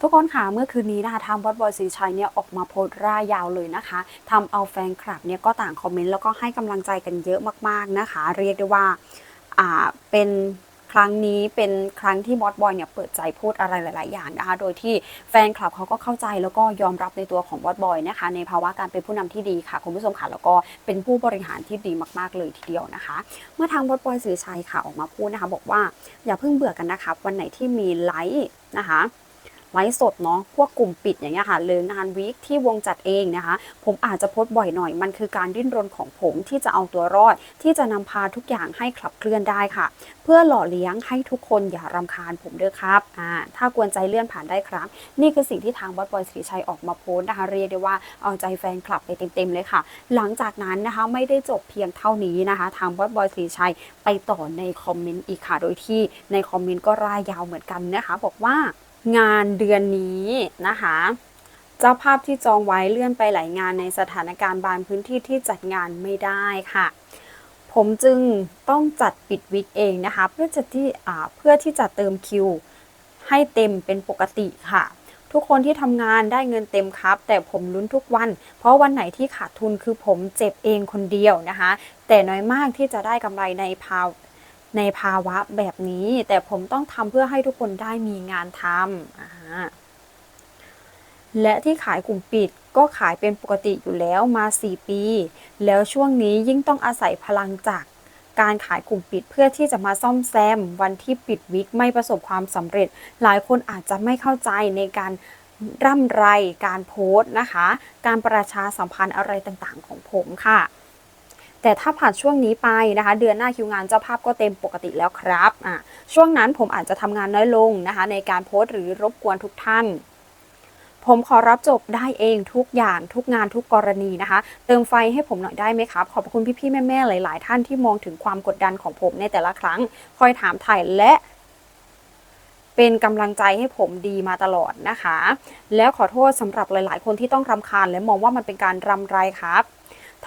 ทุกคนค่ะเมื่อคืนนี้นะคะทางบอสบอยสีชัยเนี่ยออกมาโพสต์ร่ายยาวเลยนะคะทำเอาแฟนคลับเนี่ยก็ต่างคอมเมนต์แล้วก็ให้กำลังใจกันเยอะมากๆนะคะ เรียกได้ว่าอ่าเป็นครั้งนี้เป็นครั้งที่บอสบอยเนี่ยเปิดใจพูดอะไรหลาย ๆ อย่างนะคะ โดยที่แฟนคลับเขาก็เข้าใจแล้วก็ยอมรับในตัวของบอสบอยนะคะ ในภาวะการเป็นผู้นำที่ดีค่ะคุณผู้ชมค่ะแล้วก็เป็นผู้บริหารที่ดีมาก ๆ เลยทีเดียวนะคะ เมื่อทางบอสบอยสีชัยค่ะออกมาพูดนะคะ บอกว่าอย่าเพิ่งเบื่อกันนะคะวันไหนที่มีไลฟ์นะคะ ไลฟ์สดเนาะพวกกลุ่มปิดอย่างเงี้ยค่ะหรืองานวีคที่วงจัดเองนะคะ ผมอาจจะโพสต์บ่อยหน่อยมันคือการดิ้นรนของผมที่จะเอาตัวรอด ที่จะนำพาทุกอย่างให้ขับเคลื่อนได้ค่ะ เพื่อหล่อเลี้ยงให้ทุกคนอย่ารำคาญผมเด้อครับอ่าถ้ากวนใจเลื่อนผ่านได้ครับ นี่คือสิ่งที่ทางบอสบอยสิริชัยออกมาโพสต์นะคะเรียกได้ว่าเอาใจแฟนคลับไปเต็มๆเลยค่ะ หลังจากนั้นนะคะไม่ได้จบเพียงเท่านี้นะคะ ทางบอสบอยสิริชัยไปต่อในคอมเมนต์อีกค่ะ โดยที่ในคอมเมนต์ก็ร่ายยาวเหมือนกันนะคะ บอกว่า งานเดือนนี้นะคะ เจ้าภาพที่จองไว้เลื่อนไปหลายงานในสถานการณ์บางพื้นที่ที่จัดงานไม่ได้ค่ะ ผมจึงต้องจัดปิดวิกเองนะคะ เพื่อจะที่เพื่อที่จะเติมคิวให้เต็มเป็นปกติค่ะ ทุกคนที่ทำงานได้เงินเต็มครับ แต่ผมลุ้นทุกวัน เพราะวันไหนที่ขาดทุนคือผมเจ็บเองคนเดียวนะคะ แต่น้อยมากที่จะได้กำไรในภาว ในภาวะแบบนี้ แต่ผมต้องทำเพื่อให้ทุกคนได้มีงานทำและที่ขายกลุ่มปิดก็ขายเป็นปกติอยู่แล้วมา 4 ปี แล้วช่วงนี้ยิ่งต้องอาศัยพลังจากการขายกลุ่มปิดเพื่อที่จะมาซ่อมแซม วันที่ปิดวิกไม่ประสบความสำเร็จ หลายคนอาจจะไม่เข้าใจในการร่ำไรการโพสต์นะคะ การประชาสัมพันธ์อะไรต่างๆของผมค่ะ แต่ถ้าผ่านช่วงนี้ไปนะคะ เดือนหน้าคิวงานเจ้าภาพก็เต็มปกติแล้วครับอะช่วงนั้นผมอาจจะทำงานน้อยลงนะคะ ในการโพสต์หรือรบกวนทุกท่านผมขอรับจบได้เองทุกอย่างทุกงานทุกกรณีนะคะ เติมไฟให้ผมหน่อยได้ไหมครับ ขอบคุณพี่ๆแม่ๆหลายๆ ท่านที่มองถึงความกดดันของผมในแต่ละครั้ง คอยถามถ่ายและเป็นกำลังใจให้ผมดีมาตลอดนะคะ แล้วขอโทษสำหรับหลายๆ คนที่ต้องรำคาญและมองว่ามันเป็นการรำไรครับ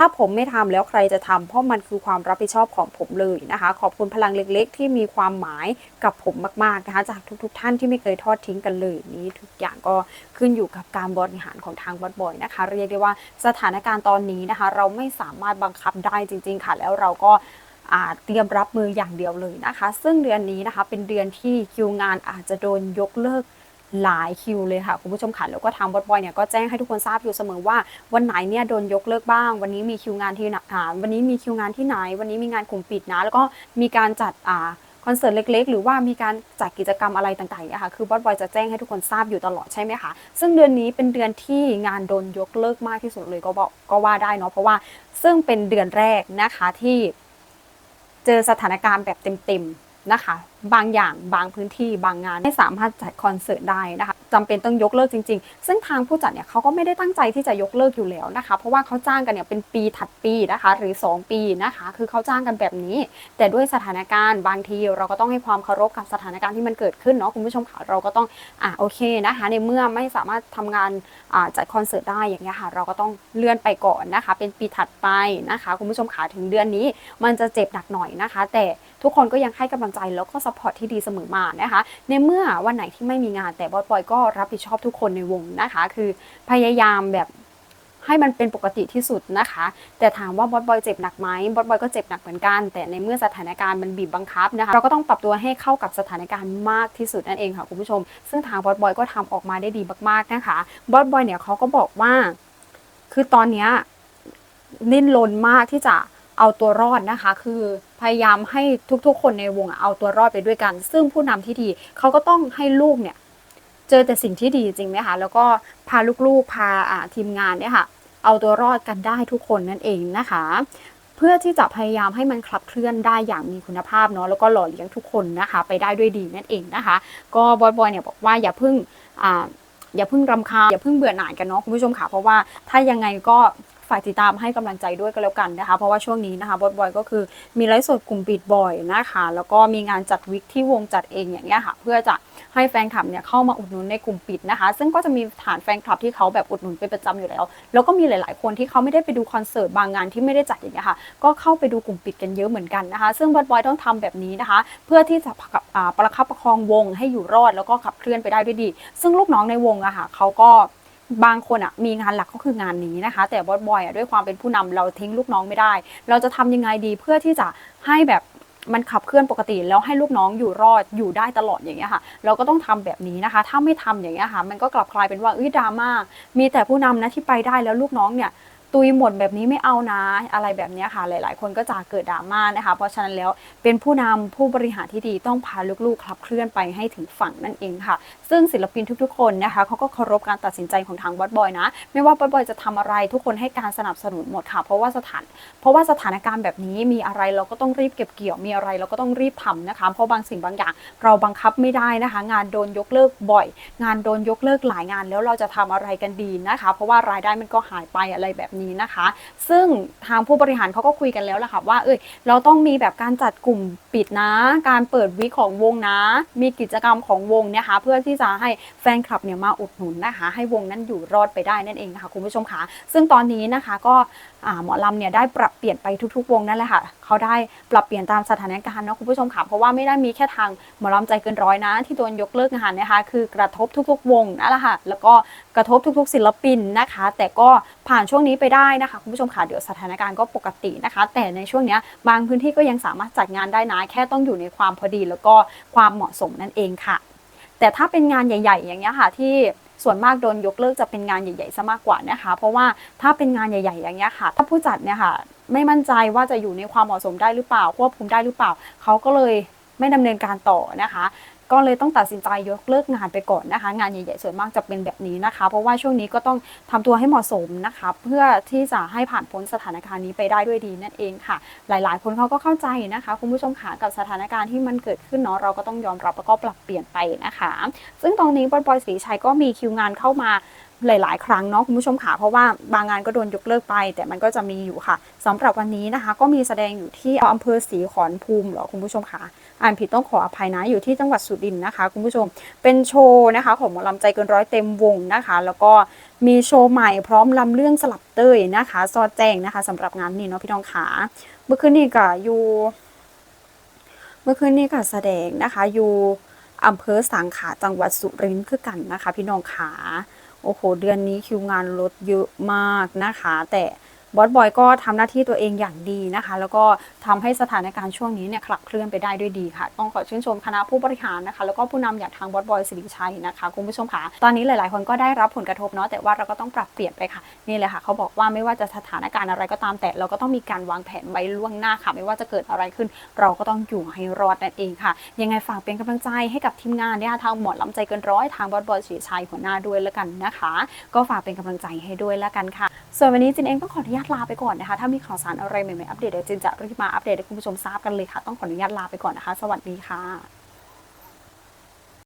ถ้าผมไม่ทำแล้วใครจะทำเพราะมันคือความรับผิดชอบของผมเลยนะคะ ขอบคุณพลังเล็กๆ ที่มีความหมายกับผมมากๆนะคะจากทุก ๆ ท่านที่ไม่เคยทอดทิ้งกันเลยนี้ทุกอย่างก็ขึ้นอยู่กับการบริหารของทางบอสบอยนะคะ เรียกได้ว่าสถานการณ์ตอนนี้นะคะ เราไม่สามารถบังคับได้จริง ๆ ค่ะ แล้วเราก็เตรียมรับมืออย่างเดียวเลยนะคะ ซึ่งเดือนนี้นะคะเป็นเดือนที่คิวงานอาจจะโดนยกเลิก หลายคิวเลยค่ะคุณผู้ชมค่ะแล้วก็ทางบอสบอยเนี่ยก็แจ้งให้ทุกคนทราบอยู่เสมอว่าวันไหนเนี่ยโดนยกเลิกบ้าง วันนี้มีคิวงานที่ไหนวันนี้มีคิวงานที่ไหน วันนี้มีงานกลุ่มปิดนะ แล้วก็มีการจัดอ่าคอนเสิร์ตเล็กๆ หรือว่ามีการจัดกิจกรรมอะไรต่างๆเนี่ยค่ะคือบอสบอยจะแจ้งให้ทุกคนทราบอยู่ตลอดใช่ไหมคะซึ่งเดือนนี้เป็นเดือนที่งานโดนยกเลิกมากที่สุดเลยก็บอกก็ว่าได้เนาะเพราะว่าซึ่งเป็นเดือนแรกนะคะที่เจอสถานการณ์แบบเต็มๆนะคะ บางอย่างบางพื้นที่บางงานไม่สามารถจัดคอนเสิร์ตได้นะคะจำเป็นต้องยกเลิกจริง ๆ ซึ่งทางผู้จัดเนี่ยเขาก็ไม่ได้ตั้งใจที่จะยกเลิกอยู่แล้วนะคะ เพราะว่าเขาจ้างกันเนี่ยเป็นปีถัดปีนะคะ หรือ 2 ปีนะคะ คือเขาจ้างกันแบบนี้ แต่ด้วยสถานการณ์บางทีเราก็ต้องให้ความเคารพกับสถานการณ์ที่มันเกิดขึ้นเนาะคุณผู้ชมค่ะเราก็ต้องอ่าโอเคนะคะ ในเมื่อไม่สามารถทำงานจัดคอนเสิร์ตได้อย่างเงี้ยค่ะ เราก็ต้องเลื่อนไปก่อนนะคะ เป็นปีถัดไปนะคะ คุณผู้ชมค่ะถึงเดือนนี้ มันจะเจ็บหนักหน่อยนะคะ แต่ทุกคนก็ยังให้กำลังใจแล้วก็ซัพพอร์ตที่ดีเสมอมานะคะ ในเมื่อวันไหนที่ไม่มีงานแต่บอสบอยก็รับผิดชอบทุกคนในวงนะคะ คือพยายามแบบให้มันเป็นปกติที่สุดนะคะ แต่ถามว่าบอสบอยเจ็บหนักไหมบอสบอยก็เจ็บหนักเหมือนกัน แต่ในเมื่อสถานการณ์มันบีบบังคับนะคะ เราก็ต้องปรับตัวให้เข้ากับสถานการณ์มากที่สุดนั่นเองค่ะคุณผู้ชม ซึ่งทางบอสบอยก็ทำออกมาได้ดีมากๆนะคะ บอสบอยเนี่ยเขาก็บอกว่า คือตอนเนี้ยนิ่นรนมากที่จะ เอาตัวรอดนะคะ คือพยายามให้ทุกๆ คนในวงเอาตัวรอดไปด้วยกัน ซึ่งผู้นำที่ดีเขาก็ต้องให้ลูกเนี่ยเจอแต่สิ่งที่ดีจริงไหมคะแล้วก็พาลูกๆพาทีมงานเนี่ยค่ะ เอาตัวรอดกันได้ทุกคนนั่นเองนะคะ เพื่อที่จะพยายามให้มันขับเคลื่อนได้อย่างมีคุณภาพเนาะแล้วก็หล่อเลี้ยงทุกคนนะคะ ไปได้ด้วยดีนั่นเองนะคะ ก็บอยบอยเนี่ยบอกว่าอย่าเพิ่งอ่าอย่าเพิ่งรำคาญอย่าเพิ่งเบื่อหน่ายกันเนาะคุณผู้ชมค่ะเพราะว่าถ้ายังไงก็ ฝากติดตามให้กำลังใจด้วยก็แล้วกันนะคะ เพราะว่าช่วงนี้นะคะบอสบอยก็คือมีไลฟ์สดกลุ่มปิดบ่อยนะคะ แล้วก็มีงานจัดวิกที่วงจัดเองอย่างเงี้ยค่ะ เพื่อจะให้แฟนคลับเนี่ยเข้ามาอุดหนุนในกลุ่มปิดนะคะ ซึ่งก็จะมีฐานแฟนคลับที่เขาแบบอุดหนุนเป็นประจำอยู่แล้ว แล้วก็มีหลาย ๆ คนที่เขาไม่ได้ไปดูคอนเสิร์ตบางงานที่ไม่ได้จัดอย่างเงี้ยค่ะ ก็เข้าไปดูกลุ่มปิดกันเยอะเหมือนกันนะคะ ซึ่งบอสบอยต้องทำแบบนี้นะคะ เพื่อที่จะอ่าประคับประคองวงให้อยู่รอดแล้วก็ขับเคลื่อนไปได้ด้วยดี ซึ่งลูกน้องในวงอะค่ะเขาก็ บางคนอะมีงานหลักก็คืองานนี้นะคะ แต่บอสบอยอะด้วยความเป็นผู้นำเราทิ้งลูกน้องไม่ได้ เราจะทำยังไงดีเพื่อที่จะให้แบบมันขับเคลื่อนปกติแล้วให้ลูกน้องอยู่รอดอยู่ได้ตลอดอย่างเงี้ยค่ะ เราก็ต้องทำแบบนี้นะคะ ถ้าไม่ทำอย่างเงี้ยค่ะ มันก็กลับกลายเป็นว่าเอ้ยดราม่ามีแต่ผู้นำนะที่ไปได้แล้วลูกน้องเนี่ย ตุยหมดแบบนี้ไม่เอานะ อะไรแบบนี้ค่ะ หลาย ๆ คนก็จะเกิดดราม่านะคะ เพราะฉะนั้นแล้วเป็นผู้นำผู้บริหารที่ดีต้องพาลูกๆขับเคลื่อนไปให้ถึงฝั่งนั่นเองค่ะ ซึ่งศิลปินทุกๆ คนนะคะเขาก็เคารพการตัดสินใจของทางบอสบอยนะ ไม่ว่าบอสบอยจะทำอะไรทุกคนให้การสนับสนุนหมดค่ะ เพราะว่าสถาน เพราะว่าสถานการณ์แบบนี้มีอะไรเราก็ต้องรีบเก็บเกี่ยวมีอะไรเราก็ต้องรีบทำนะคะ เพราะบางสิ่งบางอย่าง เราบังคับไม่ได้นะคะ งานโดนยกเลิกบ่อย งานโดนยกเลิกหลายงานแล้วเราจะทำอะไรกันดีนะคะ เพราะว่ารายได้มันก็หายไปอะไรแบบนี้นะคะ ซึ่งทางผู้บริหารเขาก็คุยกันแล้วแหละค่ะว่าเอ้ยเราต้องมีแบบการจัดกลุ่มปิดนะ การเปิดวิกของวงนะ มีกิจกรรมของวงเนะคะ เพื่อที่จะให้แฟนคลับเนี่ยมาอุดหนุนนะคะ ให้วงนั้นอยู่รอดไปได้นั่นเองค่ะคุณผู้ชมคะซึ่งตอนนี้นะคะก็หมอลำเนี่ยได้ปรับเปลี่ยนไปทุกๆ วงนั่นแหละค่ะเขาได้ปรับเปลี่ยนตามสถานการณ์เนาะคุณผู้ชมค่ะเพราะว่าไม่ได้มีแค่ทางหมอลำใจเกินร้อยนะ ที่โดนยกเลิกงานนะคะ คือกระทบทุกๆ วงนั่นแหละค่ะแล้วก็กระทบทุกๆ ศิลปินนะคะ แต่ก็ผ่านช่วงนี้ไปได้นะคะคุณผู้ชมค่ะเดี๋ยวสถานการณ์ก็ปกตินะคะ แต่ในช่วงเนี้ยบางพื้นที่ก็ยังสามารถจัดงานได้นะแค่ต้องอยู่ในความพอดี แล้วก็ความเหมาะสมนั่นเองค่ะ แต่ถ้าเป็นงานใหญ่ ๆ อย่างเงี้ยค่ะที่ ส่วนมากโดนยกเลิกจะเป็นงานใหญ่ๆซะมากกว่านะคะ เพราะว่าถ้าเป็นงานใหญ่ ๆ อย่างเงี้ยค่ะ ถ้าผู้จัดเนี่ยค่ะไม่มั่นใจว่าจะอยู่ในความเหมาะสมได้หรือเปล่าควบคุมได้หรือเปล่าเขาก็เลยไม่ดำเนินการต่อนะคะ ก็เลยต้องตัดสินใจยกเลิกงานไปก่อนนะคะ งานใหญ่ๆส่วนมากจะเป็นแบบนี้นะคะ เพราะว่าช่วงนี้ก็ต้องทำตัวให้เหมาะสมนะคะ เพื่อที่จะให้ผ่านพ้นสถานการณ์นี้ไปได้ด้วยดีนั่นเองค่ะ หลายๆ คนเขาก็เข้าใจนะคะ คุณผู้ชมค่ะกับสถานการณ์ที่มันเกิดขึ้นเนาะเราก็ต้องยอมรับแล้วก็ปรับเปลี่ยนไปนะคะ ซึ่งตอนนี้บอยบอยศรีชัยก็มีคิวงานเข้ามาหลาย ๆ ครั้งเนาะคุณผู้ชมค่ะเพราะว่าบางงานก็โดนยกเลิกไป แต่มันก็จะมีอยู่ค่ะสำหรับวันนี้นะคะ ก็มีแสดงอยู่ที่อำเภอศรีขอนภูมิเหรอคุณผู้ชมค่ะ อ่านผิดต้องขออภัยนะ อยู่ที่จังหวัดสุรินทร์นะคะ คุณผู้ชม เป็นโชว์นะคะ ของหมอลำใจเกินร้อยเต็มวงนะคะ แล้วก็มีโชว์ใหม่พร้อมลำเรื่องสลับเต้ยนะคะ ซอแจ้งนะคะสำหรับงานนี้เนาะพี่น้องขา เมื่อคืนนี้ก็อยู่เมื่อคืนนี้ก็แสดงนะคะอยู่อำเภอสังขาจังหวัดสุรินทร์คือกันนะคะ พี่น้องขา โอ้โห เดือนนี้คิวงานลดเยอะมากนะคะ แต่ บอสบอยก็ทำหน้าที่ตัวเองอย่างดีนะคะ แล้วก็ทำให้สถานการณ์ช่วงนี้เนี่ยขับเคลื่อนไปได้ด้วยดีค่ะ ต้องขอชื่นชมคณะผู้บริหารนะคะ แล้วก็ผู้นำอย่างทางบอสบอยสิริชัยนะคะคุณผู้ชมค่ะตอนนี้หลายๆ คนก็ได้รับผลกระทบเนาะแต่ว่าเราก็ต้องปรับเปลี่ยนไปค่ะนี่เลยค่ะเขาบอกว่าไม่ว่าจะสถานการณ์อะไรก็ตามแต่เราก็ต้องมีการวางแผนไว้ล่วงหน้าค่ะ ไม่ว่าจะเกิดอะไรขึ้น เราก็ต้องอยู่ให้รอดนั่นเองค่ะ ยังไงฝากเป็นกำลังใจให้กับทีมงานเนี่ยทางหมอลำใจเกินร้อยทางบอสบอยสิริชัยหัวหน้าด้วยแล้วกันนะคะ ก็ฝากเป็นกำลังใจให้ด้วยแล้วกันค่ะ ส่วนวันนี้จินเองต้องขออนุญาตลาไปก่อนนะคะ ถ้ามีข่าวสารอะไรใหม่ๆอัปเดตเดี๋ยวจินจะรีบมาอัปเดตให้คุณผู้ชมทราบกันเลยค่ะ ต้องขออนุญาตลาไปก่อนนะคะ สวัสดีค่ะ